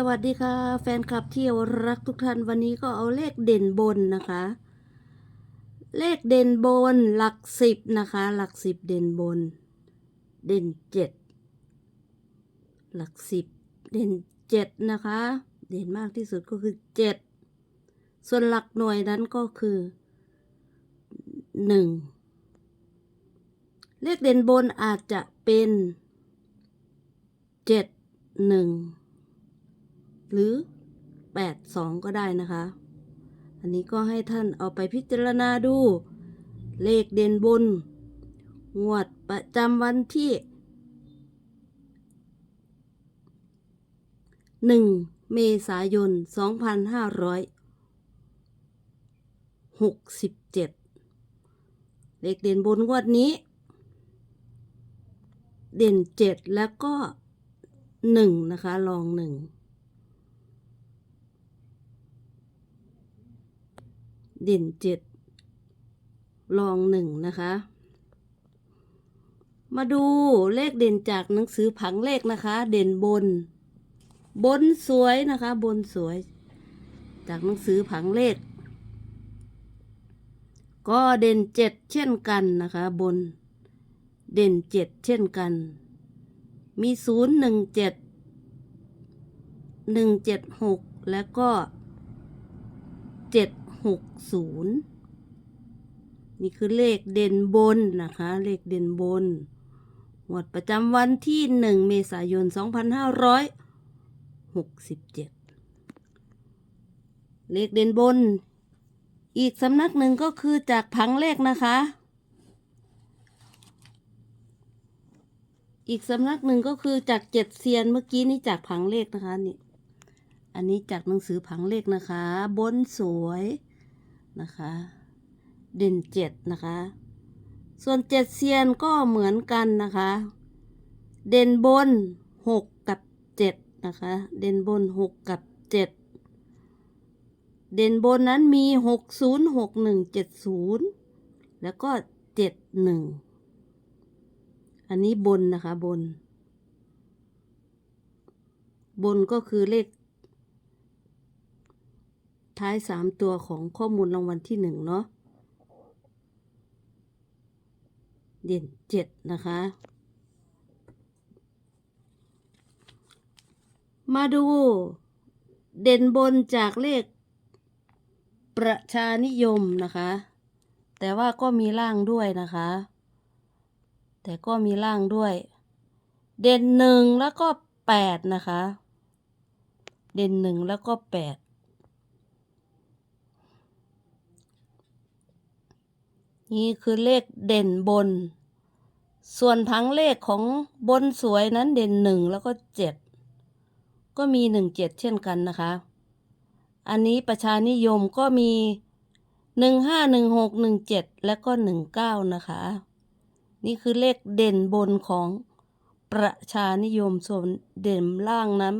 สวัสดีค่ะ แฟนคลับที่รักทุกท่านวันนี้ก็เอาเลขเด่นบนนะคะ เลขเด่นบนหลักสิบนะคะ หลักสิบเด่นบน เด่นเจ็ดหลักสิบเด่นเจ็ดนะคะ เด่นมากที่สุดก็คือเจ็ดส่วนหลักหน่วยนั้นก็คือหนึ่งเลขเด่นบนอาจจะเป็นเจ็ดหนึ่ง หรือ 8 2 ก็ได้นะคะ อันนี้ก็ให้ท่านเอาไปพิจารณาดู เลขเด่นบน งวดประจำวันที่ 1 เมษายน 2567 เลขเด่นบนงวดนี้ เด่น 7 แล้วก็ 1 นะคะลอง 1 เด่นเจ็ดลองหนึ่งนะคะ มาดูเลขเด่นจากหนังสือผังเลขนะคะ เด่นบน บนสวยนะคะ บนสวย จากหนังสือผังเลข ก็เด่นเจ็ดเช่นกันนะคะ บน เด่นเจ็ดเช่นกัน มีศูนย์หนึ่งเจ็ดหนึ่งเจ็ดหกแล้วก็เจ็ด หกศูนย์นี่คือเลขเด่นบนนะคะ เลขเด่นบนงวดประจำวันที่หนึ่งเมษายนสองพันห้าร้อยหกสิบเจ็ดเลขเด่นบน อีกสำนักหนึ่งก็คือจากผังเลขนะคะ อีกสำนักหนึ่งก็คือจากเจ็ดเซียนเมื่อกี้นี่จากผังเลขนะคะนี่ อันนี้จากหนังสือผังเลขนะคะ บนสวย นะคะ เด่นเจ็ดนะคะ ส่วนเจ็ดเซียนก็เหมือนกันนะคะ เด่นบนหกกับเจ็ดนะคะ เด่นบนหกกับเจ็ดเด่นบนนั้นมีหกศูนย์หกหนึ่งเจ็ดศูนย์แล้วก็เจ็ดหนึ่งอันนี้บนนะคะบน บนก็คือเลข ท้ายสามตัวของข้อมูลรางวัลที่หนึ่งเนาะ เด่นเจ็ดนะคะ มาดูเด่นบนจากเลขประชานิยมนะคะ แต่ว่าก็มีล่างด้วยนะคะ แต่ก็มีล่างด้วย เด่นหนึ่งแล้วก็แปดนะคะ เด่นหนึ่งแล้วก็แปด นี่คือเลขเด่นบน ส่วนพังเลขของบนสวยนั้นเด่นหนึ่งแล้วก็เจ็ดก็มีหนึ่งเจ็ดเช่นกันนะคะ อันนี้ประชานิยมก็มีหนึ่งห้าหนึ่งหกหนึ่งเจ็ดและก็หนึ่งเก้านะคะ นี่คือเลขเด่นบนของประชานิยมส่วนเด่นล่างนั้น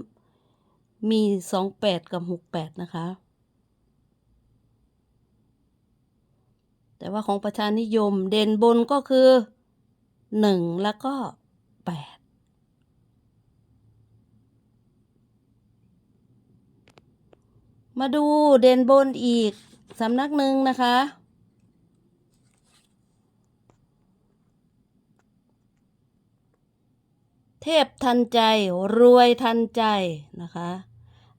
มีสองแปดกับหกแปดนะคะ แต่ว่าของประชานิยมเด่นบนก็คือหนึ่งแล้วก็แปดมาดูเด่นบนอีกสำนักหนึ่งนะคะ เทพทันใจรวยทันใจนะคะ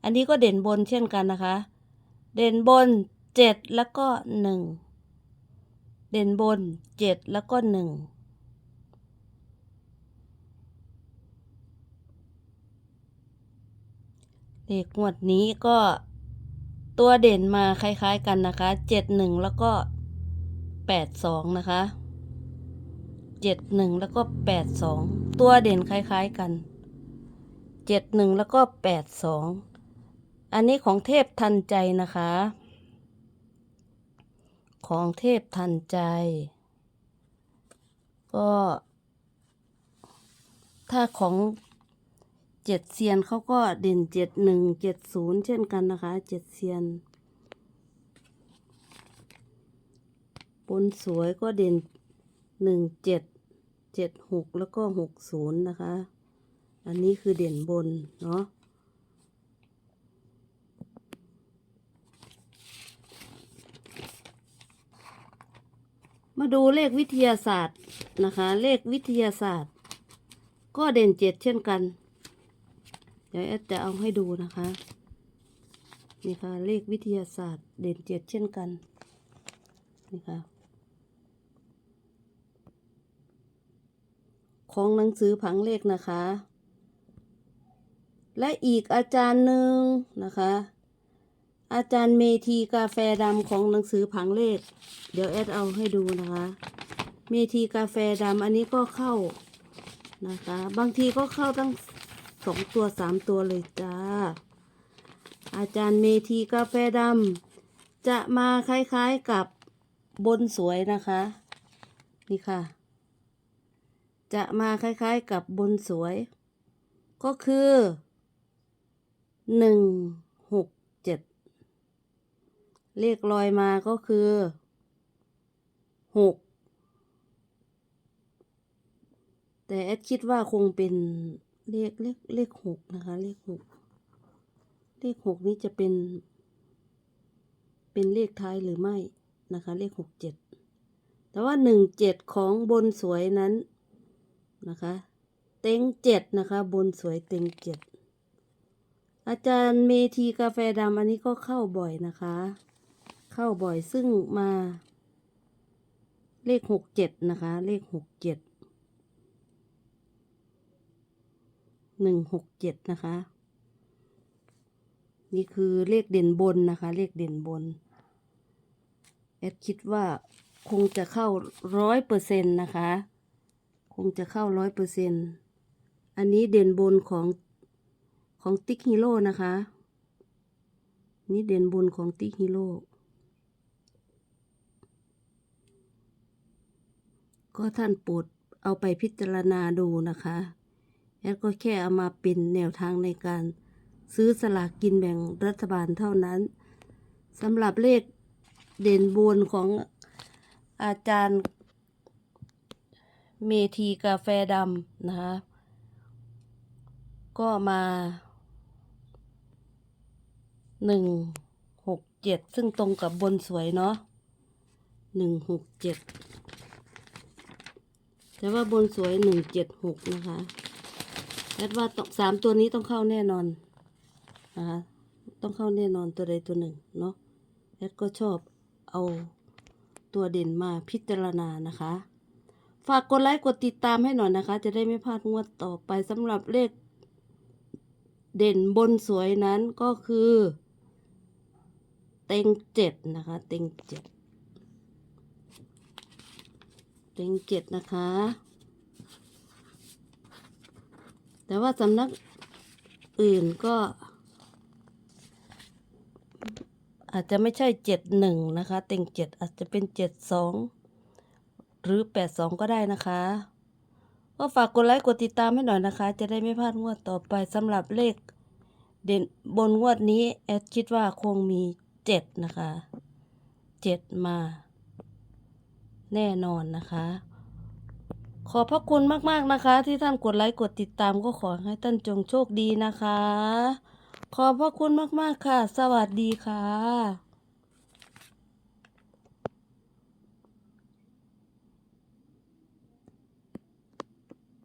อันนี้ก็เด่นบนเช่นกันนะคะ เด่นบนเจ็ดแล้วก็หนึ่ง เด่นบนเจ็ดแล้วก็หนึ่งเลขงวดนี้ก็ตัวเด่นมาคล้ายๆกันนะคะเจ็ดหนึ่งแล้วก็แปดสองนะคะเจ็ดหนึ่งแล้วก็แปดสองตัวเด่นคล้ายๆกันเจ็ดหนึ่งแล้วก็แปดสองอันนี้ของเทพทันใจนะคะ ของเทพทันใจ ก็ ถ้าของเจ็ดเซียนเขาก็เด่นเจ็ดหนึ่งเจ็ดศูนย์เช่นกันนะคะเจ็ดเซียนบนสวยก็เด่นหนึ่งเจ็ดเจ็ดหกแล้วก็หกศูนย์นะคะ อันนี้คือเด่นบนเนาะ มาดูเลขวิทยาศาสตร์นะคะ เลขวิทยาศาสตร์ ก็เด่นเจ็ดเช่นกัน เดี๋ยวแอดจะเอาให้ดูนะคะนี่ค่ะเลขวิทยาศาสตร์ เด่นเจ็ดเช่นกันนี่ค่ะของหนังสือผังเลขนะคะ และอีกอาจารย์หนึ่งนะคะ อาจารย์เมทีกาแฟดำของหนังสือผังเลข เดี๋ยวแอดเอาให้ดูนะคะ เมทีกาแฟดำอันนี้ก็เข้านะคะ บางทีก็เข้าตั้งสองตัวสามตัวเลยจ้า อาจารย์เมทีกาแฟดำจะมาคล้ายๆกับบนสวยนะคะ นี่ค่ะ จะมาคล้ายๆกับบนสวย ก็คือหนึ่ง เลขลอยมาก็คือหกแต่แอดคิดว่าคงเป็นเลขเลขเลขหกนะคะ เลขหกเลขหกนี้จะเป็น เป็นเลขท้ายหรือไม่นะคะ เลขหกเจ็ดแต่ว่าหนึ่งเจ็ดของบนสวยนั้นนะคะ เต็งเจ็ดนะคะ บนสวยเต็งเจ็ดอาจารย์เมทีกาแฟดำอันนี้ก็เข้าบ่อยนะคะ เข้าบ่อยซึ่งมา เลขหกเจ็ดนะคะ เลขหกเจ็ดหนึ่งหกเจ็ดนะคะ นี่คือเลขเด่นบนนะคะ เลขเด่นบนแอดคิดว่าคงจะเข้าร้อยเปอร์เซ็นต์นะคะ คงจะเข้าร้อยเปอร์เซ็นต์อันนี้เด่นบนของของติ๊กฮีโร่นะคะ นี่เด่นบนของติ๊กฮีโร่ ก็ท่านโปรดเอาไปพิจารณาดูนะคะแอดก็แค่เอามาเป็นแนวทางในการซื้อสลากกินแบ่งรัฐบาลเท่านั้นสำหรับเลขเด่นบนของอาจารย์เมทีกาแฟดำนะคะ ก็มาหนึ่งหกเจ็ดซึ่งตรงกับบนสวยเนาะหนึ่งหกเจ็ด แต่ว่าบนสวยหนึ่งเจ็ดหกนะคะแอดว่าสามตัวนี้ต้องเข้าแน่นอนนะคะต้องเข้าแน่นอนตัวใดตัวหนึ่งเนาะแอดก็ชอบเอาตัวเด่นมาพิจารณานะคะ ฝากกดไลค์กดติดตามให้หน่อยนะคะ จะได้ไม่พลาดงวดต่อไปสำหรับเลข เด่นบนสวยนั้นก็คือ เต็งเจ็ดนะคะ เต็งเจ็ดเต็งเจ็ดนะคะ แต่ว่าสำนักอื่นก็ อาจจะไม่ใช่เจ็ดหนึ่งนะคะ เต็งเจ็ดอาจจะเป็นเจ็ดสองหรือ82ก็ได้นะคะ ก็ฝากกดไลค์กดติดตามให้หน่อยนะคะ จะได้ไม่พลาดงวดต่อไปสำหรับเลข เด่นบนงวดนี้แอดคิดว่าคงมี7นะคะ7มา แน่นอนนะคะ ขอบพระคุณมากๆนะคะ ที่ท่านกดไลค์กดติดตามก็ขอให้ท่านจงโชคดีนะคะ ขอบพระคุณมากๆค่ะ สวัสดีค่ะ